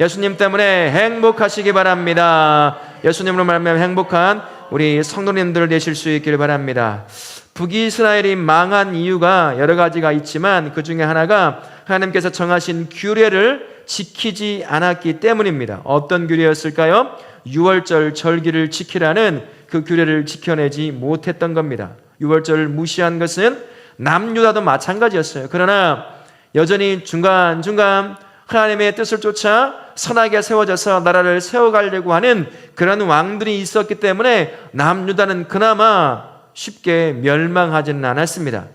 예수님 때문에 행복하시기 바랍니다. 예수님으로 말하면 행복한 우리 성도님들 되실 수 있기를 바랍니다. 북이스라엘이 망한 이유가 여러 가지가 있지만 그 중에 하나가 하나님께서 정하신 규례를 지키지 않았기 때문입니다. 어떤 규례였을까요? 유월절 절기를 지키라는 그 규례를 지켜내지 못했던 겁니다. 유월절을 무시한 것은 남유다도 마찬가지였어요. 그러나 여전히 중간중간 하나님의 뜻을 쫓아 선하게 세워져서 나라를 세워가려고 하는 그런 왕들이 있었기 때문에 남유다는 그나마 쉽게 멸망하지는 않았습니다.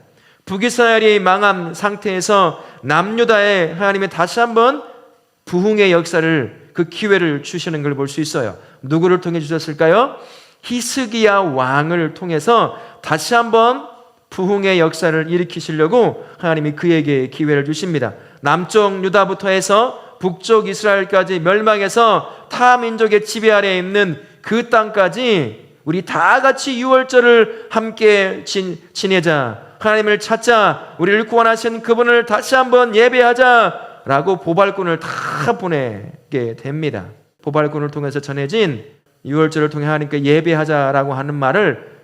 북이스라엘이 망한 상태에서 남유다에 하나님이 다시 한번 부흥의 역사를 그 기회를 주시는 걸 볼 수 있어요. 누구를 통해 주셨을까요? 히스기야 왕을 통해서 다시 한번 부흥의 역사를 일으키시려고 하나님이 그에게 기회를 주십니다. 남쪽 유다부터 해서 북쪽 이스라엘까지 멸망해서 타 민족의 지배 아래에 있는 그 땅까지 우리 다 같이 유월절을 함께 지, 지내자. 하나님을 찾자. 우리를 구원하신 그분을 다시 한번 예배하자. 라고 보발꾼을 다 보내게 됩니다. 보발꾼을 통해서 전해진 유월절을 통해 하나님께 예배하자라고 하는 말을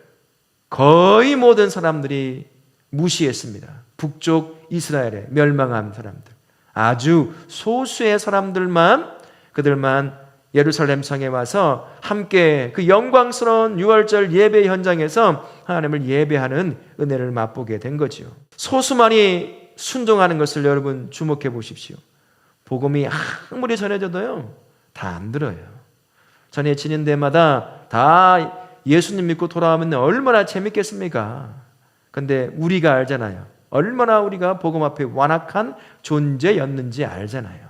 거의 모든 사람들이 무시했습니다. 북쪽 이스라엘에 멸망한 사람들. 아주 소수의 사람들만 그들만 예루살렘 성에 와서 함께 그 영광스러운 유월절 예배 현장에서 하나님을 예배하는 은혜를 맛보게 된 거지요. 소수만이 순종하는 것을 여러분 주목해 보십시오. 복음이 아무리 전해져도요, 다 안 들어요. 전해지는 데마다 다 예수님 믿고 돌아오면 얼마나 재밌겠습니까? 근데 우리가 알잖아요. 얼마나 우리가 복음 앞에 완악한 존재였는지 알잖아요.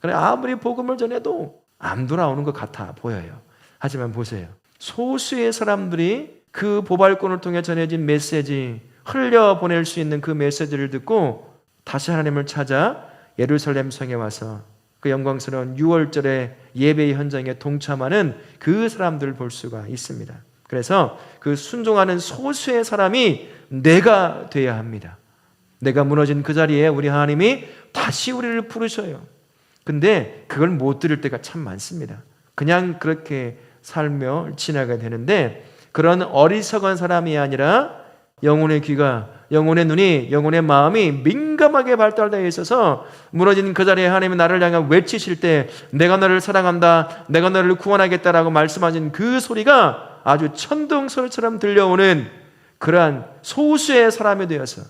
그래 아무리 복음을 전해도 안 돌아오는 것 같아 보여요. 하지만 보세요. 소수의 사람들이 그 보발권을 통해 전해진 메시지 흘려 보낼 수 있는 그 메시지를 듣고 다시 하나님을 찾아 예루살렘 성에 와서 그 영광스러운 6월절의 예배 현장에 동참하는 그 사람들을 볼 수가 있습니다. 그래서 그 순종하는 소수의 사람이 내가 돼야 합니다. 내가 무너진 그 자리에 우리 하나님이 다시 우리를 부르셔요. 근데 그걸 못 들을 때가 참 많습니다. 그냥 그렇게 살며 지나가야 되는데 그런 어리석은 사람이 아니라 영혼의 귀가 영혼의 눈이 영혼의 마음이 민감하게 발달되어 있어서 무너진 그 자리에 하나님이 나를 향해 외치실 때 내가 너를 사랑한다 내가 너를 구원하겠다라고 말씀하신 그 소리가 아주 천둥 소리처럼 들려오는 그러한 소수의 사람이 되어서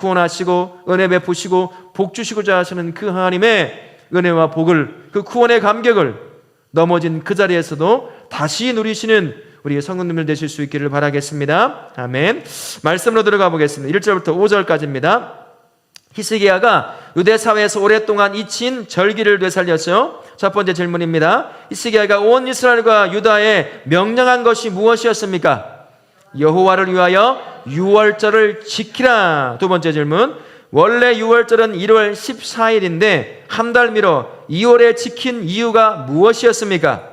구원하시고 은혜 베푸시고 복 주시고자 하시는 그 하나님의 은혜와 복을 그 구원의 감격을 넘어진 그 자리에서도 다시 누리시는 우리 성도님들 되실 수 있기를 바라겠습니다. 아멘. 말씀으로 들어가 보겠습니다. 1절부터 5절까지입니다. 히스기야가 유대 사회에서 오랫동안 잊힌 절기를 되살렸죠. 첫 번째 질문입니다. 히스기야가 온 이스라엘과 유다에 명령한 것이 무엇이었습니까? 여호와를 위하여 유월절을 지키라. 두 번째 질문. 원래 유월절은 1월 14일인데 한 달 미뤄 2월에 지킨 이유가 무엇이었습니까?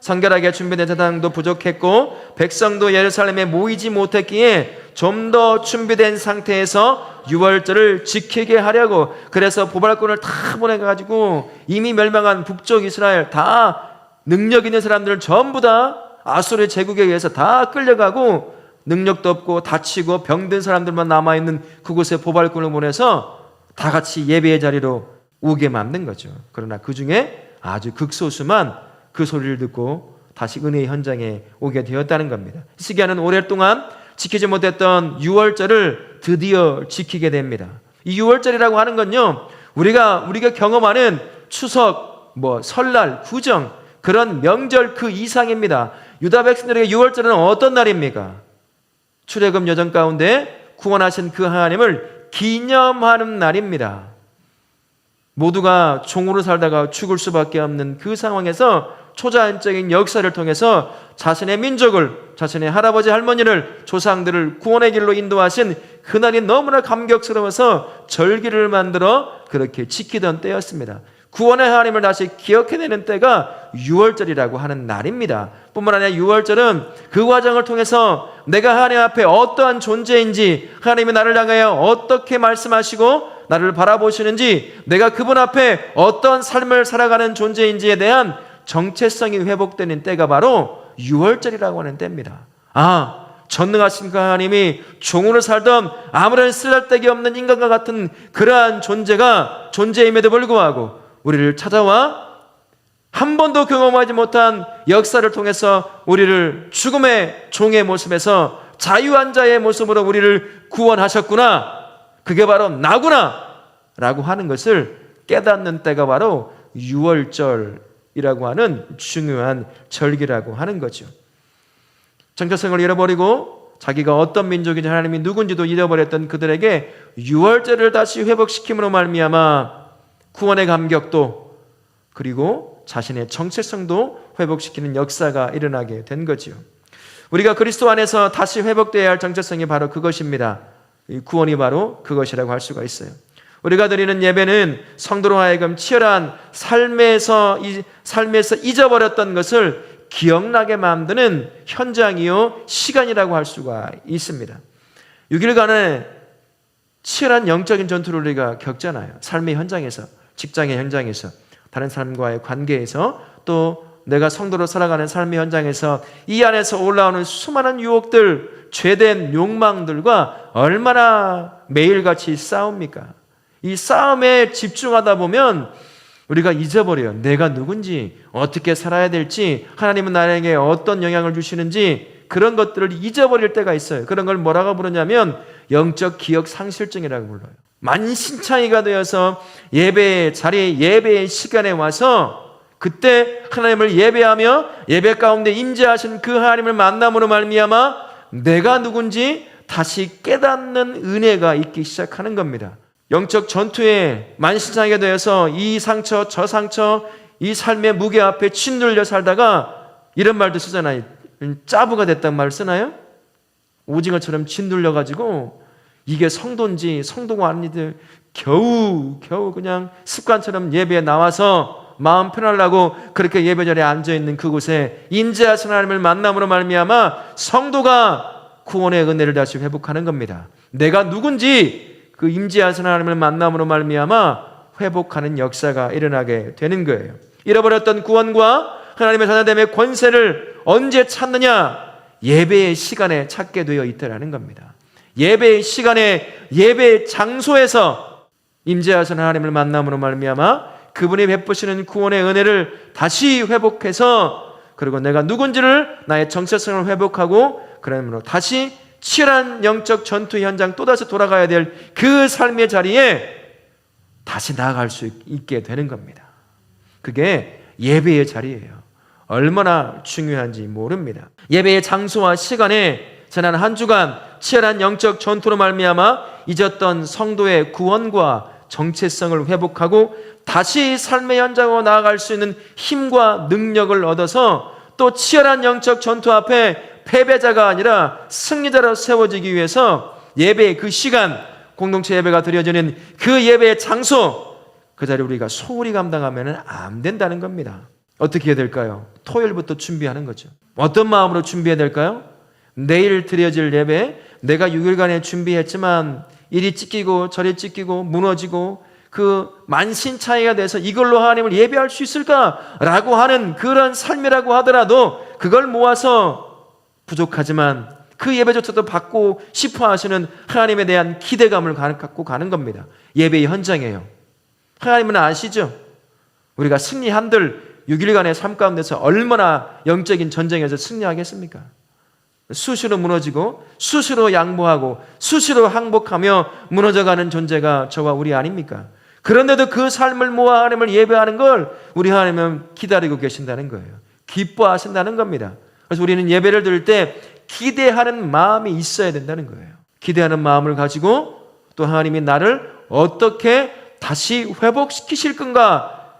성결하게 준비된 대상도 부족했고 백성도 예루살렘에 모이지 못했기에 좀 더 준비된 상태에서 유월절을 지키게 하려고 그래서 보발꾼을 다 보내가지고 이미 멸망한 북쪽 이스라엘 다 능력 있는 사람들 전부 다 아수르 제국에 의해서 다 끌려가고 능력도 없고 다치고 병든 사람들만 남아있는 그곳에 보발꾼을 보내서 다 같이 예배의 자리로 오게 만든 거죠. 그러나 그 중에 아주 극소수만 그 소리를 듣고 다시 은혜의 현장에 오게 되었다는 겁니다. 시기야는 오랫동안 지키지 못했던 6월절을 드디어 지키게 됩니다. 이 6월절이라고 하는 건요, 우리가, 우리가 경험하는 추석, 뭐, 설날, 구정, 그런 명절 그 이상입니다. 유다 백성들에게 6월절은 어떤 날입니까? 출애굽 여정 가운데 구원하신 그 하나님을 기념하는 날입니다. 모두가 종으로 살다가 죽을 수밖에 없는 그 상황에서 초자연적인 역사를 통해서 자신의 민족을, 자신의 할아버지, 할머니를, 조상들을 구원의 길로 인도하신 그날이 너무나 감격스러워서 절기를 만들어 그렇게 지키던 때였습니다. 구원의 하나님을 다시 기억해내는 때가 6월절이라고 하는 날입니다. 뿐만 아니라 6월절은 그 과정을 통해서 내가 하나님 앞에 어떠한 존재인지 하나님이 나를 향하여 어떻게 말씀하시고 나를 바라보시는지 내가 그분 앞에 어떤 삶을 살아가는 존재인지에 대한 정체성이 회복되는 때가 바로 6월절이라고 하는 때입니다. 아, 전능하신 그 하나님이 종으로 살던 아무런 쓸데기 없는 인간과 같은 그러한 존재가 존재임에도 불구하고 우리를 찾아와 한 번도 경험하지 못한 역사를 통해서 우리를 죽음의 종의 모습에서 자유한 자의 모습으로 우리를 구원하셨구나. 그게 바로 나구나. 라고 하는 것을 깨닫는 때가 바로 6월절이라고 하는 중요한 절기라고 하는 거죠. 정체성을 잃어버리고 자기가 어떤 민족인지 하나님이 누군지도 잃어버렸던 그들에게 6월절을 다시 회복시킴으로 말미암아 구원의 감격도 그리고 자신의 정체성도 회복시키는 역사가 일어나게 된 거지요. 우리가 그리스도 안에서 다시 회복되어야 할 정체성이 바로 그것입니다. 이 구원이 바로 그것이라고 할 수가 있어요. 우리가 드리는 예배는 성도로 하여금 치열한 삶에서 이 삶에서 잊어버렸던 것을 기억나게 만드는 현장이요 시간이라고 할 수가 있습니다. 6일간의 치열한 영적인 전투를 우리가 겪잖아요. 삶의 현장에서, 직장의 현장에서, 다른 사람과의 관계에서 또 내가 성도로 살아가는 삶의 현장에서 이 안에서 올라오는 수많은 유혹들, 죄된 욕망들과 얼마나 매일같이 싸웁니까? 이 싸움에 집중하다 보면 우리가 잊어버려요. 내가 누군지, 어떻게 살아야 될지, 하나님은 나에게 어떤 영향을 주시는지, 그런 것들을 잊어버릴 때가 있어요. 그런 걸 뭐라고 부르냐면, 영적 기억 상실증이라고 불러요. 만신창이가 되어서 예배의 자리에, 예배의 시간에 와서, 그때 하나님을 예배하며 예배 가운데 임재하신 그 하나님을 만남으로 말미암아 내가 누군지 다시 깨닫는 은혜가 있기 시작하는 겁니다. 영적 전투에 만신창이가 되어서 이 상처 저 상처 이 삶의 무게 앞에 짓눌려 살다가 이런 말도 쓰잖아요. 짜부가 됐단 말을 쓰나요? 오징어처럼 짓눌려 가지고 이게 성도인지 성도가 아니들 겨우 겨우 그냥 습관처럼 예배에 나와서 마음 편하려고 그렇게 예배 자리에 앉아 있는 그곳에 인자하신 하나님을 만남으로 말미암아 성도가 구원의 은혜를 다시 회복하는 겁니다. 내가 누군지 그 임재하신 하나님을 만남으로 말미암아 회복하는 역사가 일어나게 되는 거예요. 잃어버렸던 구원과 하나님의 자녀됨의 권세를 언제 찾느냐? 예배의 시간에 찾게 되어 있다라는 겁니다. 예배의 시간에 예배의 장소에서 임재하신 하나님을 만남으로 말미암아 그분이 베푸시는 구원의 은혜를 다시 회복해서 그리고 내가 누군지를 나의 정체성을 회복하고 그러므로 다시 치열한 영적 전투 현장 또다시 돌아가야 될 그 삶의 자리에 다시 나아갈 수 있게 되는 겁니다. 그게 예배의 자리예요. 얼마나 중요한지 모릅니다. 예배의 장소와 시간에 지난 한 주간 치열한 영적 전투로 말미암아 잊었던 성도의 구원과 정체성을 회복하고 다시 삶의 현장으로 나아갈 수 있는 힘과 능력을 얻어서 또 치열한 영적 전투 앞에 패배자가 아니라 승리자로 세워지기 위해서 예배의 그 시간, 공동체 예배가 드려지는 그 예배의 장소, 그 자리 우리가 소홀히 감당하면 안 된다는 겁니다. 어떻게 해야 될까요? 토요일부터 준비하는 거죠. 어떤 마음으로 준비해야 될까요? 내일 드려질 예배, 내가 6일간에 준비했지만 이리 찢기고 저리 찢기고 무너지고 그 만신차이가 돼서 이걸로 하나님을 예배할 수 있을까라고 하는 그런 삶이라고 하더라도 그걸 모아서 부족하지만 그 예배조차도 받고 싶어 하시는 하나님에 대한 기대감을 갖고 가는 겁니다. 예배의 현장이에요. 하나님은 아시죠? 우리가 승리한들 6일간의 삶 가운데서 얼마나 영적인 전쟁에서 승리하겠습니까? 수시로 무너지고 수시로 양보하고 수시로 항복하며 무너져가는 존재가 저와 우리 아닙니까? 그런데도 그 삶을 모아 하나님을 예배하는 걸 우리 하나님은 기다리고 계신다는 거예요. 기뻐하신다는 겁니다. 그래서 우리는 예배를 드릴 때 기대하는 마음이 있어야 된다는 거예요. 기대하는 마음을 가지고 또 하나님이 나를 어떻게 다시 회복시키실 건가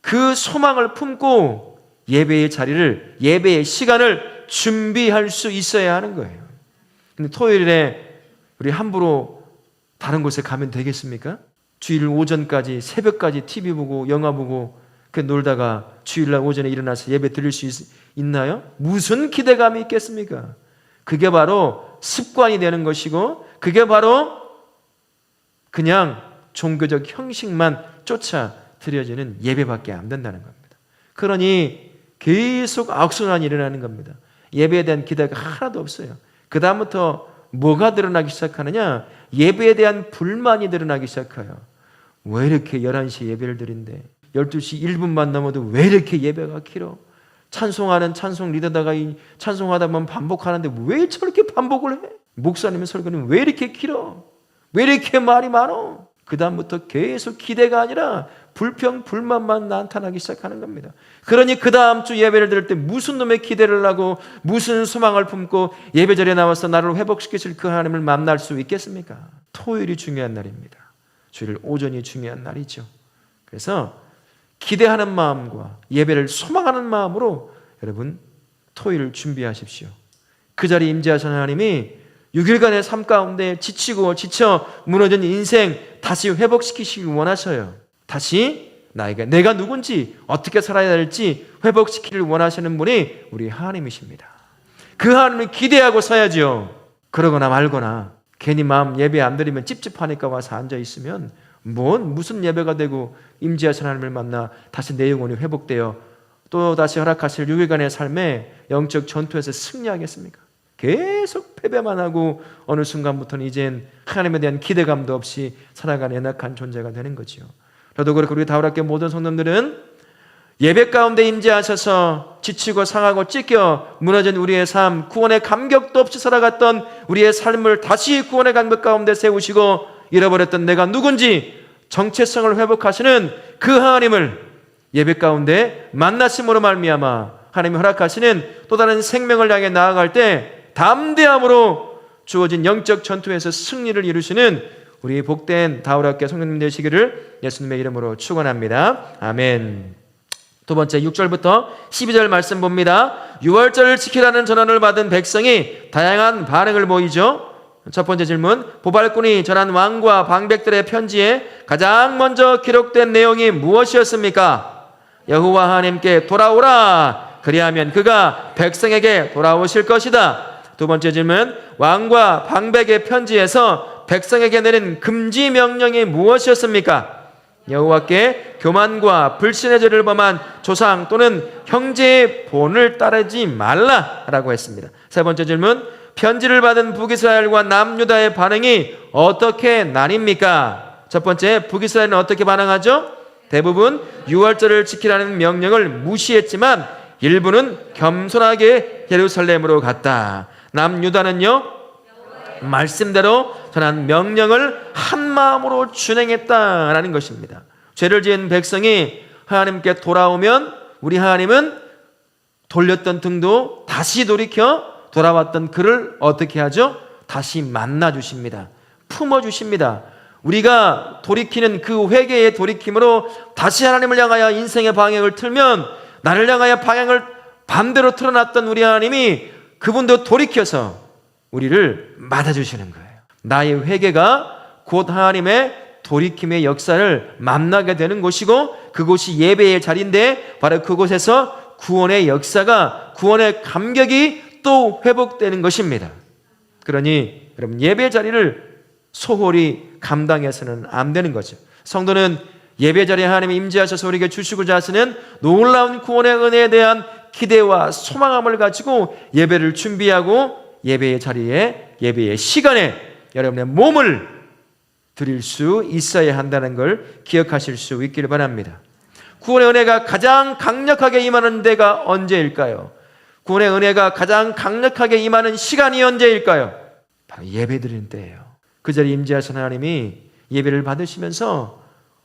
그 소망을 품고 예배의 자리를 예배의 시간을 준비할 수 있어야 하는 거예요. 근데 토요일에 우리 함부로 다른 곳에 가면 되겠습니까? 주일 오전까지 새벽까지 TV 보고 영화 보고 그 놀다가 주일날 오전에 일어나서 예배 드릴 수 있, 있나요? 무슨 기대감이 있겠습니까? 그게 바로 습관이 되는 것이고 그게 바로 그냥 종교적 형식만 쫓아 드려지는 예배밖에 안 된다는 겁니다. 그러니 계속 악순환이 일어나는 겁니다. 예배에 대한 기대가 하나도 없어요. 그 다음부터 뭐가 드러나기 시작하느냐? 예배에 대한 불만이 드러나기 시작해요. 왜 이렇게 11시에 예배를 드린대? 12시 1분만 넘어도 왜 이렇게 예배가 길어? 찬송하는 찬송 리더다가 이 찬송하다 보면 반복하는데 왜 저렇게 반복을 해? 목사님의 설교는 왜 이렇게 길어? 왜 이렇게 말이 많어? 그 다음부터 계속 기대가 아니라 불평, 불만만 나타나기 시작하는 겁니다. 그러니 그 다음 주 예배를 드릴 때 무슨 놈의 기대를 하고 무슨 소망을 품고 예배자리에 나와서 나를 회복시키실 그 하나님을 만날 수 있겠습니까? 토요일이 중요한 날입니다. 주일 오전이 중요한 날이죠. 그래서 기대하는 마음과 예배를 소망하는 마음으로 여러분 토요일을 준비하십시오. 그 자리에 임재하신 하나님이 6일간의 삶 가운데 지치고 지쳐 무너진 인생 다시 회복시키시길 원하셔요. 다시 나에게 내가 누군지 어떻게 살아야 될지 회복시키기를 원하시는 분이 우리 하나님이십니다. 그 하나님을 기대하고 서야지요. 그러거나 말거나 괜히 마음 예배 안 드리면 찝찝하니까 와서 앉아 있으면 뭔 무슨 예배가 되고 임재하신 하나님을 만나 다시 내 영혼이 회복되어 또 다시 허락하실 6일간의 삶에 영적 전투에서 승리하겠습니까? 계속 패배만 하고 어느 순간부터는 이젠 하나님에 대한 기대감도 없이 살아가는 연약한 존재가 되는 거지요. 저도 그렇고 우리 다우락교 모든 성도들은 예배 가운데 임재하셔서 지치고 상하고 찢겨 무너진 우리의 삶, 구원의 감격도 없이 살아갔던 우리의 삶을 다시 구원의 감격 가운데 세우시고 잃어버렸던 내가 누군지 정체성을 회복하시는 그 하나님을 예배 가운데 만나심으로 말미암아 하나님이 허락하시는 또 다른 생명을 향해 나아갈 때 담대함으로 주어진 영적 전투에서 승리를 이루시는 우리 복된 다우락교 성도님 되시기를 예수님의 이름으로 축원합니다. 아멘. 두 번째 6절부터 12절 말씀 봅니다. 6월절을 지키라는 전언을 받은 백성이 다양한 반응을 보이죠. 첫 번째 질문. 보발꾼이 전한 왕과 방백들의 편지에 가장 먼저 기록된 내용이 무엇이었습니까? 여호와 하나님께 돌아오라. 그리하면 그가 백성에게 돌아오실 것이다. 두 번째 질문. 왕과 방백의 편지에서 백성에게 내린 금지 명령이 무엇이었습니까? 여호와께 교만과 불신의 죄를 범한 조상 또는 형제의 본을 따르지 말라라고 했습니다. 세 번째 질문. 편지를 받은 북이스라엘과 남유다의 반응이 어떻게 나뉩니까? 첫 번째, 북이스라엘은 어떻게 반응하죠? 대부분 6월절을 지키라는 명령을 무시했지만 일부는 겸손하게 예루살렘으로 갔다. 남유다는요, 말씀대로 전한 명령을 한 마음으로 준행했다라는 것입니다. 죄를 지은 백성이 하나님께 돌아오면 우리 하나님은 돌렸던 등도 다시 돌이켜 돌아왔던 그를 어떻게 하죠? 다시 만나 주십니다. 품어 주십니다. 우리가 돌이키는 그 회개의 돌이킴으로 다시 하나님을 향하여 인생의 방향을 틀면 나를 향하여 방향을 반대로 틀어놨던 우리 하나님이 그분도 돌이켜서 우리를 맞아주시는 거예요. 나의 회개가 곧 하나님의 돌이킴의 역사를 만나게 되는 곳이고 그곳이 예배의 자리인데 바로 그곳에서 구원의 역사가 구원의 감격이 또 회복되는 것입니다. 그러니 여러분 예배 자리를 소홀히 감당해서는 안 되는 거죠. 성도는 예배 자리에 하나님이 임재하셔서 우리에게 주시고자 하시는 놀라운 구원의 은혜에 대한 기대와 소망함을 가지고 예배를 준비하고 예배의 자리에 예배의 시간에 여러분의 몸을 드릴 수 있어야 한다는 걸 기억하실 수 있기를 바랍니다. 구원의 은혜가 가장 강력하게 임하는 데가 언제일까요? 구원의 은혜가 가장 강력하게 임하는 시간이 언제일까요? 바로 예배 드리는 때예요. 그 자리에 임재하신 하나님이 예배를 받으시면서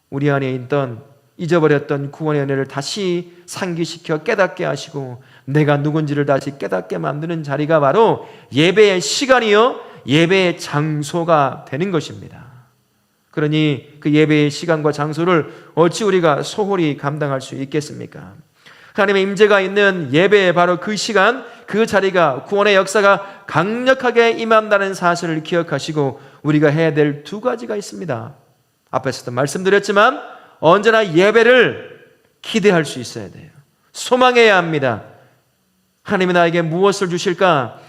우리 안에 있던 잊어버렸던 구원의 은혜를 다시 상기시켜 깨닫게 하시고 내가 누군지를 다시 깨닫게 만드는 자리가 바로 예배의 시간이요 예배의 장소가 되는 것입니다. 그러니 그 예배의 시간과 장소를 어찌 우리가 소홀히 감당할 수 있겠습니까? 하나님의 임재가 있는 예배의 바로 그 시간, 그 자리가 구원의 역사가 강력하게 임한다는 사실을 기억하시고 우리가 해야 될 두 가지가 있습니다. 앞에서도 말씀드렸지만 언제나 예배를 기대할 수 있어야 돼요. 소망해야 합니다. 하나님이 나에게 무엇을 주실까?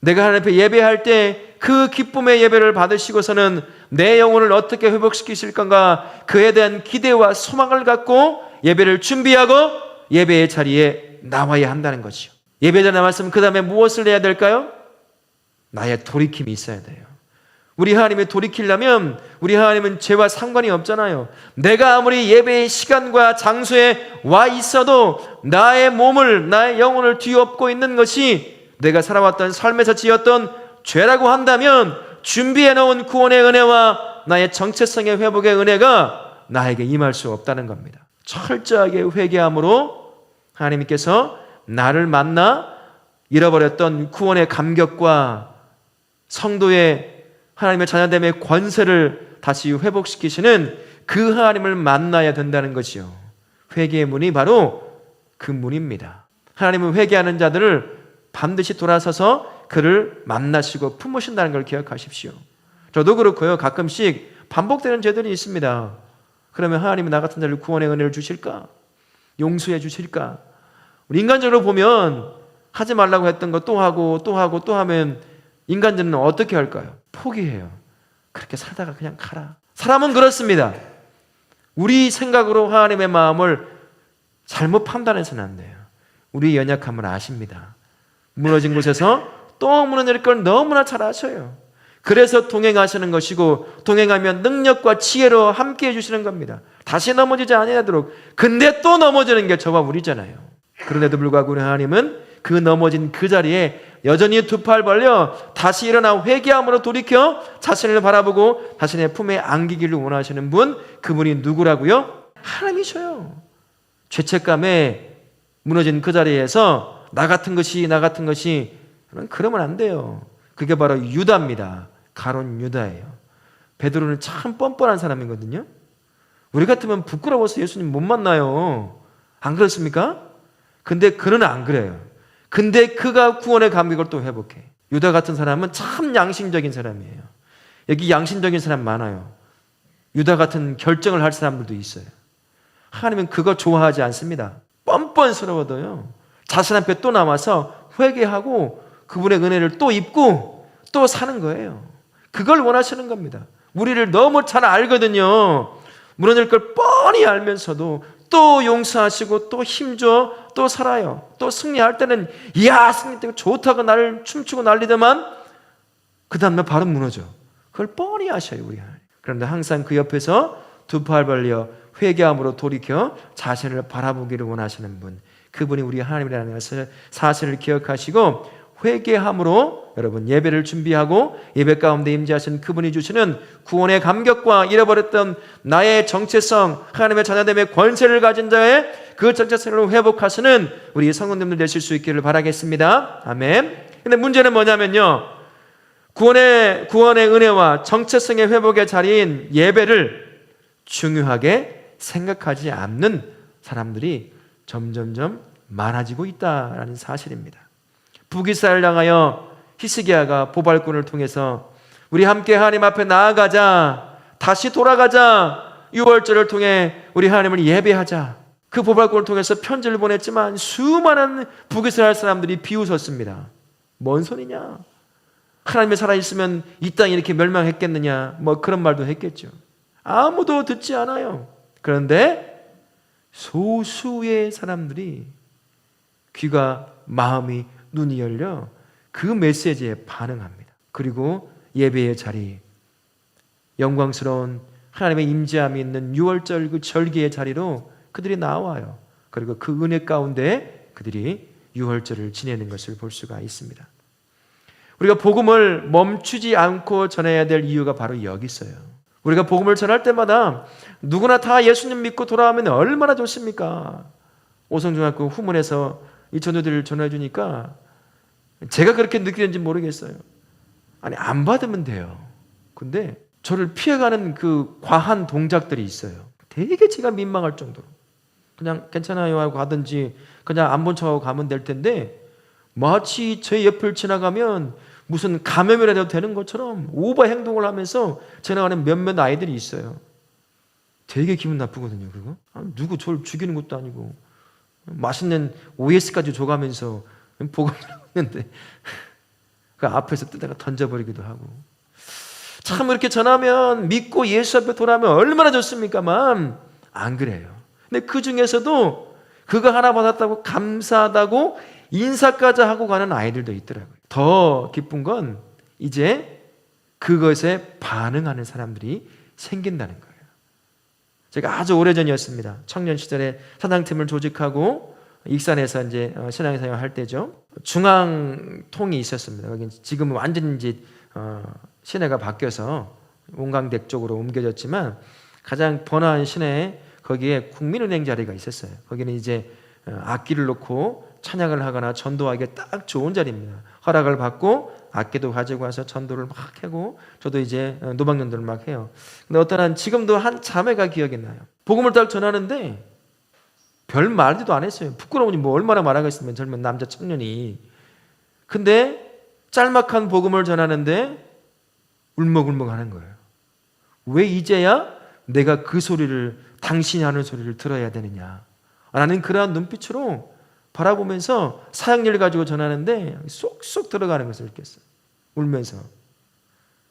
내가 하나님 앞에 예배할 때 그 기쁨의 예배를 받으시고서는 내 영혼을 어떻게 회복시키실 건가 그에 대한 기대와 소망을 갖고 예배를 준비하고 예배의 자리에 나와야 한다는 것이요. 예배자 나왔으면 그 다음에 무엇을 해야 될까요? 나의 돌이킴이 있어야 돼요. 우리 하나님의 돌이키려면 우리 하나님은 죄와 상관이 없잖아요. 내가 아무리 예배의 시간과 장소에 와 있어도 나의 몸을, 나의 영혼을 뒤엎고 있는 것이 내가 살아왔던 삶에서 지었던 죄라고 한다면 준비해 놓은 구원의 은혜와 나의 정체성의 회복의 은혜가 나에게 임할 수 없다는 겁니다. 철저하게 회개함으로 하나님께서 나를 만나 잃어버렸던 구원의 감격과 성도의 하나님의 자녀됨의 권세를 다시 회복시키시는 그 하나님을 만나야 된다는 것이요. 회개의 문이 바로 그 문입니다. 하나님은 회개하는 자들을 반드시 돌아서서 그를 만나시고 품으신다는 걸 기억하십시오. 저도 그렇고요. 가끔씩 반복되는 죄들이 있습니다. 그러면 하나님은 나 같은 자를 구원의 은혜를 주실까? 용서해 주실까? 우리 인간적으로 보면 하지 말라고 했던 거 또 하고 또 하고 또 하면 인간들은 어떻게 할까요? 포기해요. 그렇게 살다가 그냥 가라. 사람은 그렇습니다. 우리 생각으로 하나님의 마음을 잘못 판단해서는 안 돼요. 우리 연약함을 아십니다. 무너진 곳에서 또 무너질 걸 너무나 잘 아셔요. 그래서 동행하시는 것이고 동행하면 능력과 지혜로 함께 해 주시는 겁니다. 다시 넘어지지 아니하도록. 근데 또 넘어지는 게 저와 우리잖아요. 그런데도 불구하고 하나님은 그 넘어진 그 자리에 여전히 두 팔 벌려 다시 일어나 회개함으로 돌이켜 자신을 바라보고 자신의 품에 안기기를 원하시는 분 그분이 누구라고요? 하나님이셔요. 죄책감에 무너진 그 자리에서 나 같은 것이 나 같은 것이 그러면 안 돼요. 그게 바로 유다입니다. 가론 유다예요. 베드로는 참 뻔뻔한 사람이거든요. 우리 같으면 부끄러워서 예수님 못 만나요. 안 그렇습니까? 근데 그는 안 그래요. 근데 그가 구원의 감격을 또 회복해. 유다 같은 사람은 참 양심적인 사람이에요. 여기 양심적인 사람 많아요. 유다 같은 결정을 할 사람들도 있어요. 하나님은 그거 좋아하지 않습니다. 뻔뻔스러워도요. 자신 앞에 또 남아서 회개하고 그분의 은혜를 또 입고 또 사는 거예요. 그걸 원하시는 겁니다. 우리를 너무 잘 알거든요. 무너질 걸 뻔히 알면서도 또 용서하시고 또 힘줘 또 살아요. 또 승리할 때는 이야 승리 때 좋다고 나를 춤추고 난리더만 그 다음에 바로 무너져. 그걸 뻔히 아셔요 우리 하나님. 그런데 항상 그 옆에서 두 팔 벌려 회개함으로 돌이켜 자신을 바라보기를 원하시는 분. 그분이 우리 하나님이라는 것을 사실을 기억하시고 회개함으로 여러분 예배를 준비하고 예배 가운데 임재하신 그분이 주시는 구원의 감격과 잃어버렸던 나의 정체성 하나님의 자녀됨의 권세를 가진 자의 그 정체성을 회복하시는 우리 성도님들 되실 수 있기를 바라겠습니다. 아멘. 근데 문제는 뭐냐면요. 구원의 구원의 은혜와 정체성의 회복의 자리인 예배를 중요하게 생각하지 않는 사람들이 점점점 많아지고 있다라는 사실입니다. 북이스라엘 향하여 히스기야가 보발꾼을 통해서 우리 함께 하나님 앞에 나아가자. 다시 돌아가자. 유월절을 통해 우리 하나님을 예배하자. 그 보발꾼을 통해서 편지를 보냈지만 수많은 북이스라엘 사람들이 비웃었습니다. 뭔 소리냐? 하나님이 살아있으면 이 땅이 이렇게 멸망했겠느냐? 뭐 그런 말도 했겠죠. 아무도 듣지 않아요. 그런데 소수의 사람들이 귀가 마음이 눈이 열려 그 메시지에 반응합니다. 그리고 예배의 자리, 영광스러운 하나님의 임재함이 있는 6월절 그 절기의 자리로 그들이 나와요. 그리고 그 은혜 가운데 그들이 6월절을 지내는 것을 볼 수가 있습니다. 우리가 복음을 멈추지 않고 전해야 될 이유가 바로 여기 있어요. 우리가 복음을 전할 때마다 누구나 다 예수님 믿고 돌아오면 얼마나 좋습니까? 오성중학교 후문에서 이 전도들을 전해 주니까 제가 그렇게 느끼는지 모르겠어요. 아니, 안 받으면 돼요. 근데 저를 피해가는 그 과한 동작들이 있어요. 되게 제가 민망할 정도로. 그냥 괜찮아요 하고 가든지 그냥 안 본 척하고 가면 될 텐데 마치 제 옆을 지나가면 무슨 감염이라도 되는 것처럼 오버 행동을 하면서 지나가는 몇몇 아이들이 있어요. 되게 기분 나쁘거든요, 그거. 아, 누구 저를 죽이는 것도 아니고 맛있는 OS까지 줘가면서 복음을 하는데 그 앞에서 뜯다가 던져버리기도 하고 참 이렇게 전하면 믿고 예수 앞에 돌아오면 얼마나 좋습니까만 안 그래요. 근데 그 중에서도 그거 하나 받았다고 감사하다고 인사까지 하고 가는 아이들도 있더라고요. 더 기쁜 건 이제 그것에 반응하는 사람들이 생긴다는 거예요. 제가 아주 오래전이었습니다. 청년 시절에 사당팀을 조직하고 익산에서 이제 어, 신앙생활 할 때죠. 중앙통이 있었습니다. 거기 지금은 완전 이제 어, 시내가 바뀌어서 온강댁 쪽으로 옮겨졌지만 가장 번화한 시내에 거기에 국민은행 자리가 있었어요. 거기는 이제 어, 악기를 놓고 찬양을 하거나 전도하기에 딱 좋은 자리입니다. 허락을 받고 악기도 가지고 와서 전도를 막 하고 저도 이제 어, 노방전도를 막 해요. 근데 어떤 한 지금도 한 자매가 기억이 나요. 복음을 딱 전하는데 별 말도 안 했어요. 부끄러우니 뭐 얼마나 말하겠으면 젊은 남자 청년이. 근데 짤막한 복음을 전하는데 울먹울먹 하는 거예요. 왜 이제야 내가 그 소리를 당신이 하는 소리를 들어야 되느냐? 라는 그러한 눈빛으로 바라보면서 사역일 가지고 전하는데 쏙쏙 들어가는 것을 느꼈어요. 울면서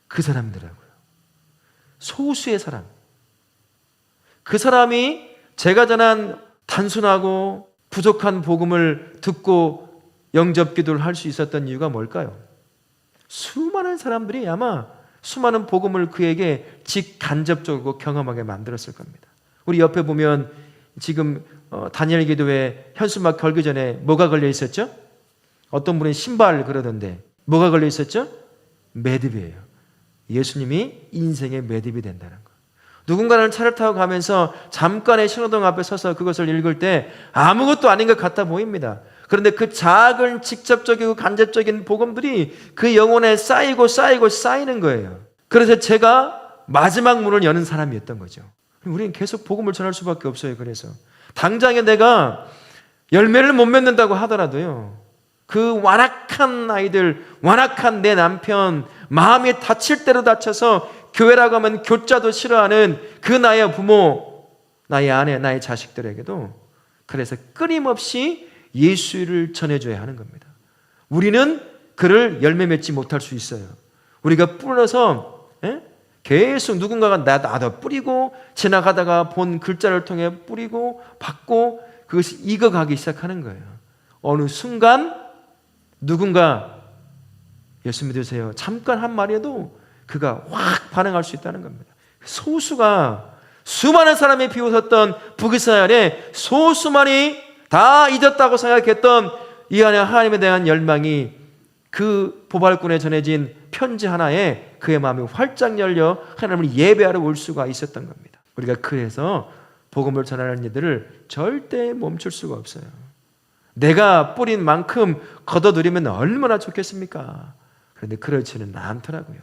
그 사람이더라고요. 소수의 사람. 그 사람이 제가 전한 단순하고 부족한 복음을 듣고 영접 기도를 할 수 있었던 이유가 뭘까요? 수많은 사람들이 아마 수많은 복음을 그에게 직간접적으로 경험하게 만들었을 겁니다. 우리 옆에 보면 지금 어, 다니엘 기도에 현수막 걸기 전에 뭐가 걸려 있었죠? 어떤 분은 신발 그러던데 뭐가 걸려 있었죠? 매듭이에요. 예수님이 인생의 매듭이 된다는 거. 누군가는 차를 타고 가면서 잠깐의 신호등 앞에 서서 그것을 읽을 때 아무것도 아닌 것 같아 보입니다. 그런데 그 작은 직접적이고 간접적인 복음들이 그 영혼에 쌓이고 쌓이고 쌓이는 거예요. 그래서 제가 마지막 문을 여는 사람이었던 거죠. 우리는 계속 복음을 전할 수밖에 없어요. 그래서 당장에 내가 열매를 못 맺는다고 하더라도요. 그 완악한 아이들, 완악한 내 남편, 마음이 다칠 대로 다쳐서 교회라고 하면 교자도 싫어하는 그 나의 부모, 나의 아내, 나의 자식들에게도 그래서 끊임없이 예수를 전해줘야 하는 겁니다. 우리는 그를 열매 맺지 못할 수 있어요. 우리가 뿌려서 예? 계속 누군가가 나, 나도 뿌리고 지나가다가 본 글자를 통해 뿌리고 받고 그것이 익어가기 시작하는 거예요. 어느 순간 누군가 예수 믿으세요. 잠깐 한 말에도 그가 확 반응할 수 있다는 겁니다. 소수가 수많은 사람이 비웃었던 북이스라엘에 소수만이 다 잊었다고 생각했던 이 안에 하나님에 대한 열망이 그 보발꾼에 전해진 편지 하나에 그의 마음이 활짝 열려 하나님을 예배하러 올 수가 있었던 겁니다. 우리가 그래서 복음을 전하는 이들을 절대 멈출 수가 없어요. 내가 뿌린 만큼 걷어들이면 얼마나 좋겠습니까? 그런데 그렇지는 않더라고요.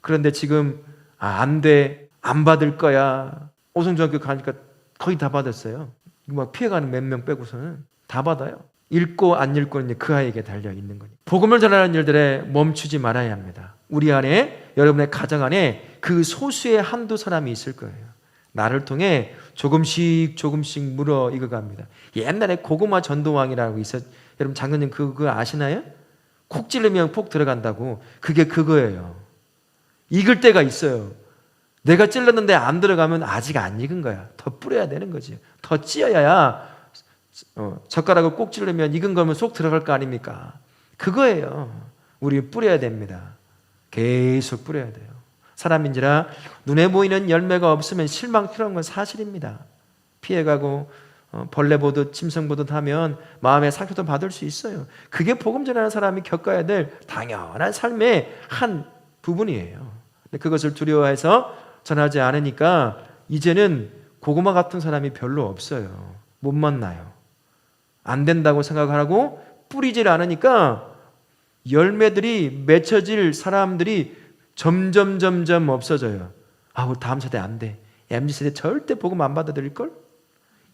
그런데 지금 아, 안 돼, 안 받을 거야. 오성중학교 가니까 거의 다 받았어요. 막 피해가는 몇 명 빼고서는 다 받아요. 읽고 안 읽고는 그 아이에게 달려 있는 거니. 복음을 전하는 일들에 멈추지 말아야 합니다. 우리 안에 여러분의 가정 안에 그 소수의 한두 사람이 있을 거예요. 나를 통해 조금씩 조금씩 물어 익어갑니다. 옛날에 고구마 전도왕이라고 있었. 여러분 장로님 그거 아시나요? 콕 찌르면 폭 들어간다고. 그게 그거예요. 익을 때가 있어요. 내가 찔렀는데 안 들어가면 아직 안 익은 거야. 더 뿌려야 되는 거지. 더 찌어야 어, 젓가락을 꼭 찌르면 익은 거면 속 들어갈 거 아닙니까? 그거예요. 우리 뿌려야 됩니다. 계속 뿌려야 돼요. 사람인지라 눈에 보이는 열매가 없으면 실망 필요한 건 사실입니다. 피해가고 어, 벌레 보듯 짐승 보듯 하면 마음의 상처도 받을 수 있어요. 그게 복음 전하는 사람이 겪어야 될 당연한 삶의 한 부분이에요. 근데 그것을 두려워해서 전하지 않으니까 이제는 고구마 같은 사람이 별로 없어요. 못 만나요. 안 된다고 생각하고 뿌리질 않으니까 열매들이 맺혀질 사람들이 점점 점점 없어져요. 아, 우리 다음 세대 안 돼. MZ 세대 절대 복음 안 받아들일 걸?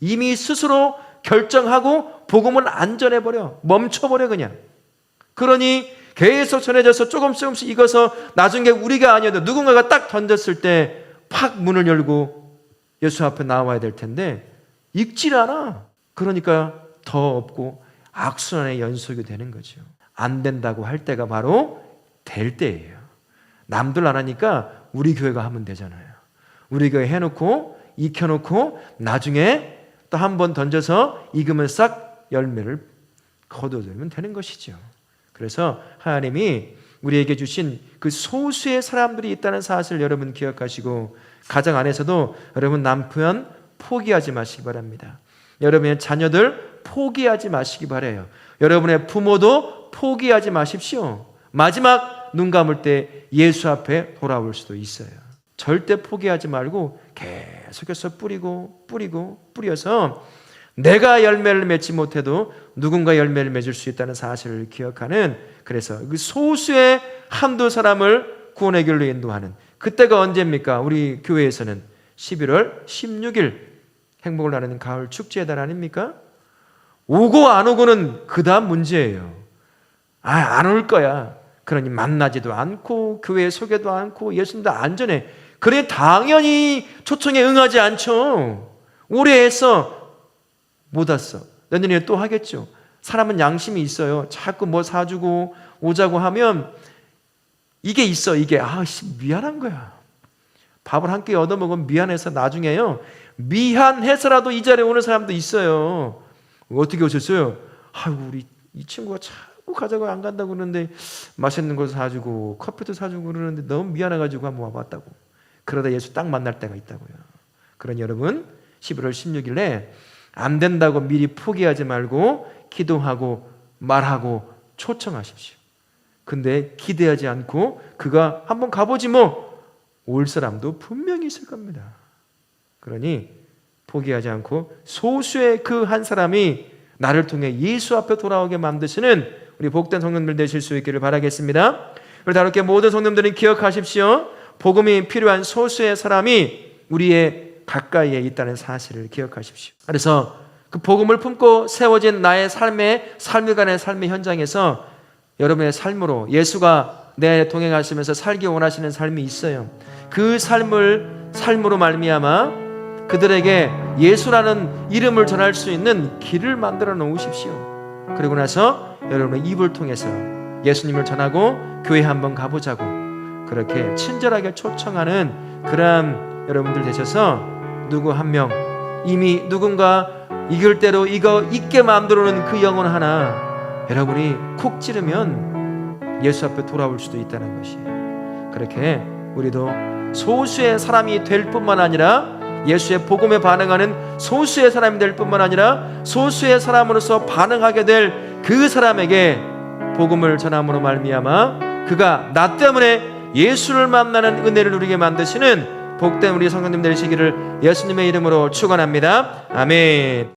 이미 스스로 결정하고 복음을 안 전해 버려. 멈춰 버려 그냥. 그러니 계속 전해져서 조금씩 조금씩 익어서 나중에 우리가 아니어도 누군가가 딱 던졌을 때 팍 문을 열고 예수 앞에 나와야 될 텐데 익질 않아. 그러니까 더 없고 악순환의 연속이 되는 거죠. 안 된다고 할 때가 바로 될 때예요. 남들 안 하니까 우리 교회가 하면 되잖아요. 우리 교회 해놓고 익혀놓고 나중에 또 한 번 던져서 익으면 싹 열매를 거둬들면 되는 것이죠. 그래서 하나님이 우리에게 주신 그 소수의 사람들이 있다는 사실을 여러분 기억하시고 가정 안에서도 여러분 남편 포기하지 마시기 바랍니다. 여러분의 자녀들 포기하지 마시기 바래요. 여러분의 부모도 포기하지 마십시오. 마지막 눈 감을 때 예수 앞에 돌아올 수도 있어요. 절대 포기하지 말고 계속해서 뿌리고 뿌리고 뿌려서 내가 열매를 맺지 못해도 누군가 열매를 맺을 수 있다는 사실을 기억하는 그래서 그 소수의 한두 사람을 구원의 길로 인도하는 그때가 언제입니까? 우리 교회에서는 11월 16일 행복을 나누는 가을 축제의 달 아닙니까? 오고 안 오고는 그 다음 문제예요. 아, 안 올 거야. 그러니 만나지도 않고 교회에 소개도 않고 예수님도 안전해. 그래 당연히 초청에 응하지 않죠. 오래 해서 못 왔어. 내년에 또 하겠죠. 사람은 양심이 있어요. 자꾸 뭐 사주고 오자고 하면 이게 있어. 이게 아씨 미안한 거야. 밥을 한 끼 얻어 먹으면 미안해서 나중에요. 미안해서라도 이 자리에 오는 사람도 있어요. 어떻게 오셨어요? 아이고 우리 이 친구가 자꾸 가자고 안 간다고 그러는데 맛있는 거 사주고 커피도 사주고 그러는데 너무 미안해가지고 한번 와봤다고. 그러다 예수 딱 만날 때가 있다고요. 그러니 여러분 11월 16일에 안 된다고 미리 포기하지 말고 기도하고 말하고 초청하십시오. 근데 기대하지 않고 그가 한번 가보지 뭐 올 사람도 분명히 있을 겁니다. 그러니 포기하지 않고 소수의 그 한 사람이 나를 통해 예수 앞에 돌아오게 만드시는 우리 복된 성령들 되실 수 있기를 바라겠습니다. 그리고 다르게 모든 성령들은 기억하십시오. 복음이 필요한 소수의 사람이 우리의 가까이에 있다는 사실을 기억하십시오. 그래서 그 복음을 품고 세워진 나의 삶의 삶일간의 삶의 현장에서 여러분의 삶으로 예수가 내 동행하시면서 살기 원하시는 삶이 있어요. 그 삶을 삶으로 말미암아 그들에게 예수라는 이름을 전할 수 있는 길을 만들어 놓으십시오. 그리고 나서 여러분의 입을 통해서 예수님을 전하고 교회 한번 가보자고 그렇게 친절하게 초청하는 그러한 여러분들 되셔서 누구 한 명 이미 누군가 이길 대로 이거 있게 만들어놓은 그 영혼 하나 여러분이 콕 찌르면 예수 앞에 돌아올 수도 있다는 것이에요. 그렇게 우리도 소수의 사람이 될 뿐만 아니라 예수의 복음에 반응하는 소수의 사람이 될 뿐만 아니라 소수의 사람으로서 반응하게 될 그 사람에게 복음을 전함으로 말미암아 그가 나 때문에 예수를 만나는 은혜를 누리게 만드시는 복된 우리 성도님 되시기를 예수님의 이름으로 축원합니다. 아멘.